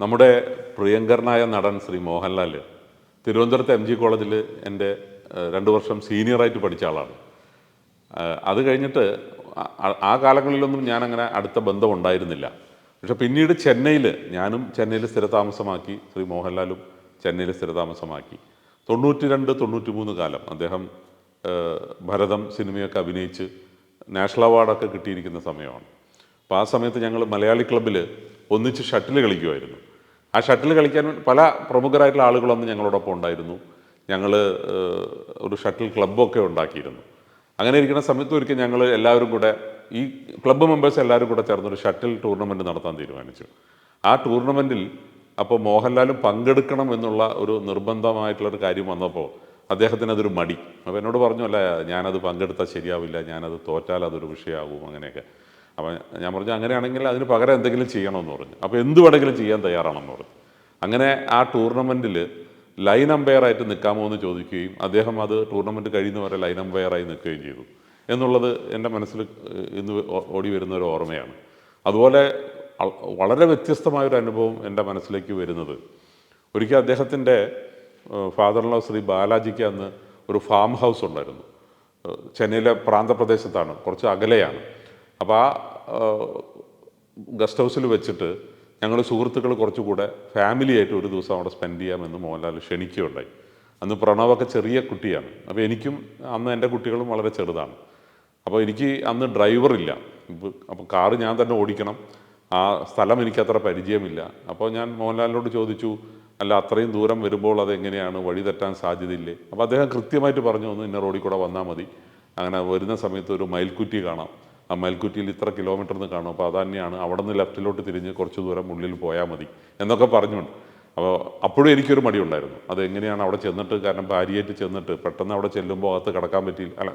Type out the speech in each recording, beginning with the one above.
നമ്മുടെ പ്രിയങ്കരനായ നടൻ ശ്രീ മോഹൻലാൽ തിരുവനന്തപുരത്ത് എം ജി കോളേജിൽ എന്റെ രണ്ട് വർഷം സീനിയറായിട്ട് പഠിച്ച ആളാണ്. അത് കഴിഞ്ഞിട്ട് ആ കാലങ്ങളിലൊന്നും ഞാനങ്ങനെ അടുത്ത ബന്ധം ഉണ്ടായിരുന്നില്ല. പക്ഷെ പിന്നീട് ചെന്നൈയിൽ ഞാനും ചെന്നൈയിൽ സ്ഥിരതാമസമാക്കി ശ്രീ മോഹൻലാലും ചെന്നൈയിൽ സ്ഥിരതാമസമാക്കി. തൊണ്ണൂറ്റി രണ്ട് തൊണ്ണൂറ്റി മൂന്ന് കാലം അദ്ദേഹം ഭരതം സിനിമയൊക്കെ അഭിനയിച്ച് നാഷണൽ അവാർഡൊക്കെ കിട്ടിയിരിക്കുന്ന സമയമാണ്. അപ്പോൾ ആ സമയത്ത് ഞങ്ങൾ മലയാളി ക്ലബ്ബിൽ ഒന്നിച്ച് ഷട്ടിൽ കളിക്കുമായിരുന്നു ആ ഷട്ടിൽ കളിക്കാൻ പല പ്രമുഖരായിട്ടുള്ള ആളുകളൊന്നും ഞങ്ങളോടൊപ്പം ഉണ്ടായിരുന്നു. ഞങ്ങൾ ഒരു ഷട്ടിൽ ക്ലബ്ബൊക്കെ ഉണ്ടാക്കിയിരുന്നു. അങ്ങനെ ഇരിക്കുന്ന സമയത്ത് ഒരിക്കൽ ഞങ്ങൾ എല്ലാവരും കൂടെ ഈ ക്ലബ്ബ് മെമ്പേഴ്സ് എല്ലാവരും കൂടെ ചേർന്നൊരു ഷട്ടിൽ ടൂർണമെന്റ് നടത്താൻ തീരുമാനിച്ചു. ആ ടൂർണമെന്റിൽ അപ്പോൾ മോഹൻലാലും പങ്കെടുക്കണം എന്നുള്ള ഒരു നിർബന്ധമായിട്ടുള്ളൊരു കാര്യം വന്നപ്പോൾ അദ്ദേഹത്തിന് അതൊരു മടി. അപ്പോൾ എന്നോട് പറഞ്ഞു അല്ല ഞാനത് പങ്കെടുത്താൽ ശരിയാവില്ല ഞാനത് തോറ്റാൽ അതൊരു വിഷയമാകും അങ്ങനെയൊക്കെ. അപ്പം ഞാൻ പറഞ്ഞു അങ്ങനെയാണെങ്കിൽ അതിന് പകരം എന്തെങ്കിലും ചെയ്യണമെന്ന് പറഞ്ഞു. അപ്പോൾ എന്ത് വേണമെങ്കിലും ചെയ്യാൻ തയ്യാറാണെന്ന് പറഞ്ഞു. അങ്ങനെ ആ ടൂർണമെന്റിൽ ലൈൻ അമ്പയറായിട്ട് നിൽക്കാമോ എന്ന് ചോദിക്കുകയും അദ്ദേഹം അത് ടൂർണമെന്റ് കഴിയുന്നവരെ ലൈൻ അമ്പയറായി നിൽക്കുകയും ചെയ്തു. എന്നുള്ളത് എന്റെ മനസ്സിൽ ഇന്ന് ഓടി വരുന്ന ഒരു ഓർമ്മയാണ്. അതുപോലെ വളരെ വ്യത്യസ്തമായൊരു അനുഭവം എന്റെ മനസ്സിലേക്ക് വരുന്നത്. ഒരിക്കൽ അദ്ദേഹത്തിന്റെ ഫാദറിലോ ശ്രീ ബാലാജിക്ക് അന്ന് ഒരു ഫാം ഹൗസ് ഉണ്ടായിരുന്നു. ചെന്നൈയിലെ പ്രാന്തപ്രദേശത്താണ് കുറച്ച് അകലെയാണ്. അപ്പോൾ ആ ഗസ്റ്റ് ഹൗസിൽ വെച്ചിട്ട് ഞങ്ങൾ സുഹൃത്തുക്കൾ കുറച്ചുകൂടെ ഫാമിലിയായിട്ട് ഒരു ദിവസം അവിടെ സ്പെൻഡ് ചെയ്യാമെന്ന് മോഹൻലാൽ ക്ഷണിക്കുകയുണ്ടായി. അന്ന് പ്രണവൊക്കെ ചെറിയ കുട്ടിയാണ്. അപ്പോൾ എനിക്കും അന്ന് എന്റെ കുട്ടികളും വളരെ ചെറുതാണ്. അപ്പോൾ എനിക്ക് അന്ന് ഡ്രൈവറില്ല അപ്പോൾ കാറ് ഞാൻ തന്നെ ഓടിക്കണം. ആ സ്ഥലം എനിക്ക് അത്ര പരിചയമില്ല. അപ്പോൾ ഞാൻ മോഹൻലാലിനോട് ചോദിച്ചു അല്ല അത്രയും ദൂരം വരുമ്പോൾ അതെങ്ങനെയാണ്? വഴി തെറ്റാൻ സാധ്യതയില്ലേ? അപ്പോൾ അദ്ദേഹം കൃത്യമായിട്ട് പറഞ്ഞു ഒന്ന് ഇന്ന റോഡിൽ കൂടെ വന്നാൽ മതി. അങ്ങനെ വരുന്ന സമയത്ത് ഒരു മയിൽക്കുറ്റി കാണാം. ആ മയിൽക്കുറ്റിയിൽ ഇത്ര കിലോമീറ്റർ നിന്ന് കാണും. അപ്പോൾ അത് തന്നെയാണ് അവിടെ നിന്ന് ലെഫ്റ്റിലോട്ട് തിരിഞ്ഞ് കുറച്ച് ദൂരം ഉള്ളിൽ പോയാൽ മതി എന്നൊക്കെ പറഞ്ഞുകൊണ്ട്. അപ്പോൾ അപ്പോഴും എനിക്കൊരു മടിയുണ്ടായിരുന്നു അത് എങ്ങനെയാണ് അവിടെ ചെന്നിട്ട്? കാരണം ഭാര്യയായിട്ട് ചെന്നിട്ട് പെട്ടെന്ന് അവിടെ ചെല്ലുമ്പോൾ അകത്ത് കിടക്കാൻ പറ്റിയില്ല. അല്ല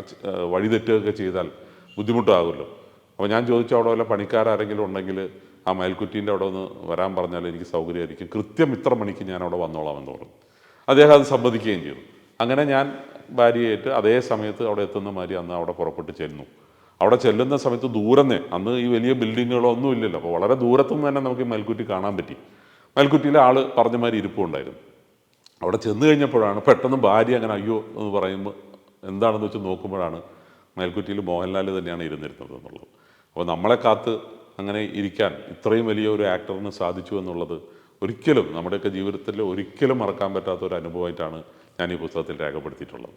വഴി തെറ്റുകയൊക്കെ ചെയ്താൽ ബുദ്ധിമുട്ടാകുമല്ലോ. അപ്പോൾ ഞാൻ ചോദിച്ചു അവിടെ വല്ല പണിക്കാരെങ്കിലും ഉണ്ടെങ്കിൽ ആ മയൽക്കുറ്റീന്റെ അവിടെ ഒന്ന് വരാൻ പറഞ്ഞാൽ എനിക്ക് സൗകര്യമായിരിക്കും. കൃത്യം ഇത്ര മണിക്ക് ഞാൻ അവിടെ വന്നോളാം എന്ന് പറഞ്ഞു. അദ്ദേഹം അത് സമ്മതിക്കുകയും ചെയ്തു. അങ്ങനെ ഞാൻ ഭാര്യയായിട്ട് അതേ സമയത്ത് അവിടെ എത്തുന്ന മാതിരി അന്ന് അവിടെ പുറപ്പെട്ട് ചെല്ലുന്നു അവിടെ ചെല്ലുന്ന സമയത്ത് ദൂരന്നേ അന്ന് ഈ വലിയ ബിൽഡിങ്ങുകളോ ഒന്നും ഇല്ലല്ലോ. അപ്പോൾ വളരെ ദൂരത്തുനിന്ന് തന്നെ നമുക്ക് ഈ മൽക്കുറ്റി കാണാൻ പറ്റി. മൽക്കുറ്റിയിലെ ആൾ പറഞ്ഞ മാതിരി ഇരിപ്പുണ്ടായിരുന്നു. അവിടെ ചെന്ന് കഴിഞ്ഞപ്പോഴാണ് പെട്ടെന്ന് ഭാര്യ അങ്ങനെ അയ്യോ എന്ന് പറയുമ്പോൾ എന്താണെന്ന് വെച്ച് നോക്കുമ്പോഴാണ് മേൽക്കുറ്റിയിൽ മോഹൻലാൽ തന്നെയാണ് ഇരുന്നിരുന്നത് എന്നുള്ളത്. അപ്പോൾ നമ്മളെ കാത്ത് അങ്ങനെ ഇരിക്കാൻ ഇത്രയും വലിയ ഒരു ആക്ടറിന് സാധിച്ചു എന്നുള്ളത് ഒരിക്കലും നമ്മുടെയൊക്കെ ജീവിതത്തിൽ ഒരിക്കലും മറക്കാൻ പറ്റാത്ത ഒരു അനുഭവമായിട്ടാണ് ഞാൻ ഈ പുസ്തകത്തിൽ രേഖപ്പെടുത്തിയിട്ടുള്ളത്.